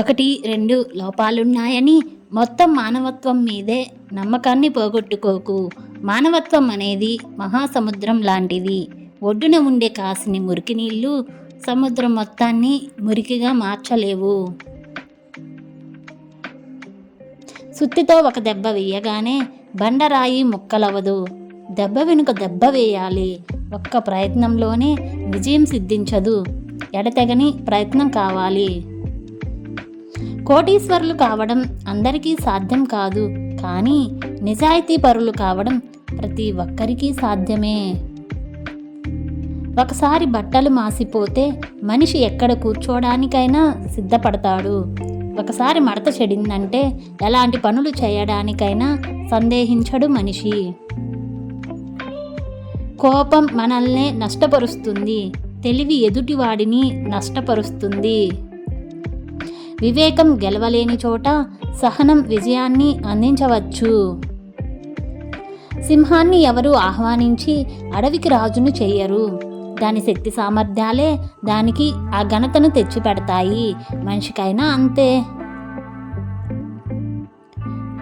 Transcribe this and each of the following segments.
ఒకటి రెండు లోపాలున్నాయని మొత్తం మానవత్వం మీదే నమ్మకాన్ని పోగొట్టుకోకు. మానవత్వం అనేది మహాసముద్రం లాంటిది. ఒడ్డున ఉండే కాసిని మురికి నీళ్ళు సముద్రం మొత్తాన్ని మురికిగా మార్చలేవు. సుత్తితో ఒక దెబ్బ వేయగానే బండరాయి ముక్కలవదు దెబ్బ వెనుక దెబ్బ వేయాలి. ఒక్క ప్రయత్నంలోనే విజయం సిద్ధించదు. ఎడతెగని ప్రయత్నం కావాలి. కోటీశ్వరులు కావడం అందరికీ సాధ్యం కాదు. కానీ నిజాయితీ పరులు కావడం ప్రతి ఒక్కరికీ సాధ్యమే. ఒకసారి బట్టలు మాసిపోతే మనిషి ఎక్కడ కూర్చోడానికైనా సిద్ధపడతాడు. ఒకసారి మడత చెడిందంటే ఎలాంటి పనులు చేయడానికైనా సందేహించడు మనిషి. కోపం మనల్నే నష్టపరుస్తుంది. తెలివి ఎదుటివాడిని నష్టపరుస్తుంది. వివేకం గెలవలేని చోట సహనం విజయాన్ని అందించవచ్చు. సింహాన్ని ఎవరు ఆహ్వానించి అడవికి రాజును చేయరు. దాని శక్తి సామర్థ్యాలే దానికి ఆ ఘనతను తెచ్చిపెడతాయి. మనిషికైనా అంతే.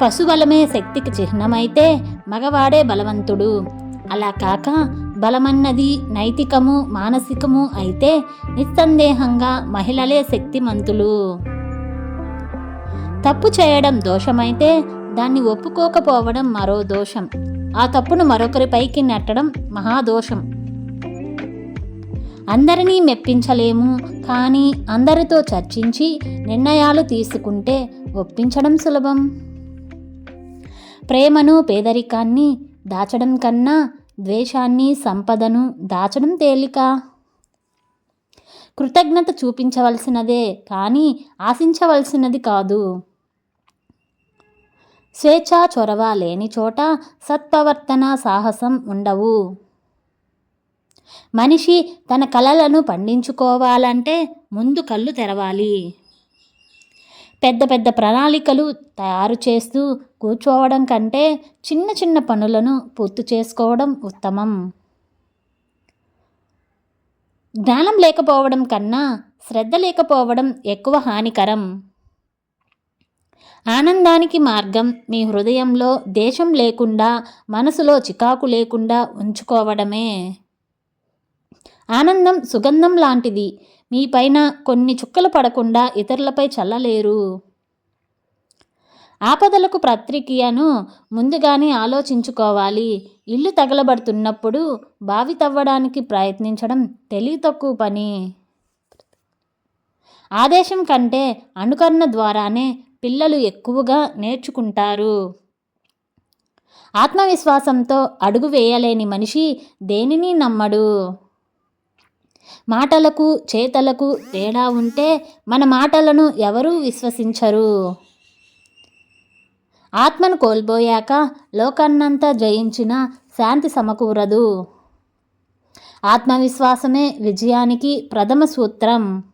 పశుబలమే శక్తికి చిహ్నమైతే మగవాడే బలవంతుడు. అలా కాక బలమన్నది నైతికము మానసికము అయితే నిస్సందేహంగా మహిళలే శక్తిమంతులు. తప్పు చేయడం దోషమైతే దాన్ని ఒప్పుకోకపోవడం మరో దోషం. ఆ తప్పును మరొకరిపైకి నెట్టడం మహాదోషం అందరినీ మెప్పించలేము కానీ అందరితో చర్చించి నిర్ణయాలు తీసుకుంటే ఒప్పించడం సులభం. ప్రేమను పేదరికాన్ని దాచడం కన్నా ద్వేషాన్ని సంపదను దాచడం తేలిక. కృతజ్ఞత చూపించవలసినదే కానీ ఆశించవలసినది కాదు. స్వేచ్ఛా చొరవ లేని చోట సత్ప్రవర్తన సాహసం ఉండవు. మనిషి తన కలలను పండించుకోవాలంటే ముందు కళ్ళు తెరవాలి. పెద్ద పెద్ద ప్రణాళికలు తయారు చేస్తూ కూర్చోవడం కంటే చిన్న చిన్న పనులను పూర్తి చేసుకోవడం ఉత్తమం. జ్ఞానం లేకపోవడం కన్నా శ్రద్ధ లేకపోవడం ఎక్కువ హానికరం. ఆనందానికి మార్గం మీ హృదయంలో దేశం లేకుండా మనసులో చికాకు లేకుండా ఉంచుకోవడమే. ఆనందం సుగంధం లాంటిది. మీపైన కొన్ని చుక్కలు పడకుండా ఇతరులపై చల్లలేరు. ఆపదలకు ప్రతిక్రియను ముందుగానే ఆలోచించుకోవాలి. ఇల్లు తగలబడుతున్నప్పుడు బావి తవ్వడానికి ప్రయత్నించడం తెలివి తక్కువ పని. ఆదేశం కంటే అనుకరణ ద్వారానే పిల్లలు ఎక్కువగా నేర్చుకుంటారు. ఆత్మవిశ్వాసంతో అడుగు వేయలేని మనిషి దేనిని నమ్మడు. మాటలకు చేతలకు తేడా ఉంటే మన మాటలను ఎవరూ విశ్వసించరు. ఆత్మను కోల్పోయాక లోకాన్నంతా జయించిన శాంతి సమకూరదు. ఆత్మవిశ్వాసమే విజయానికి ప్రథమ సూత్రం.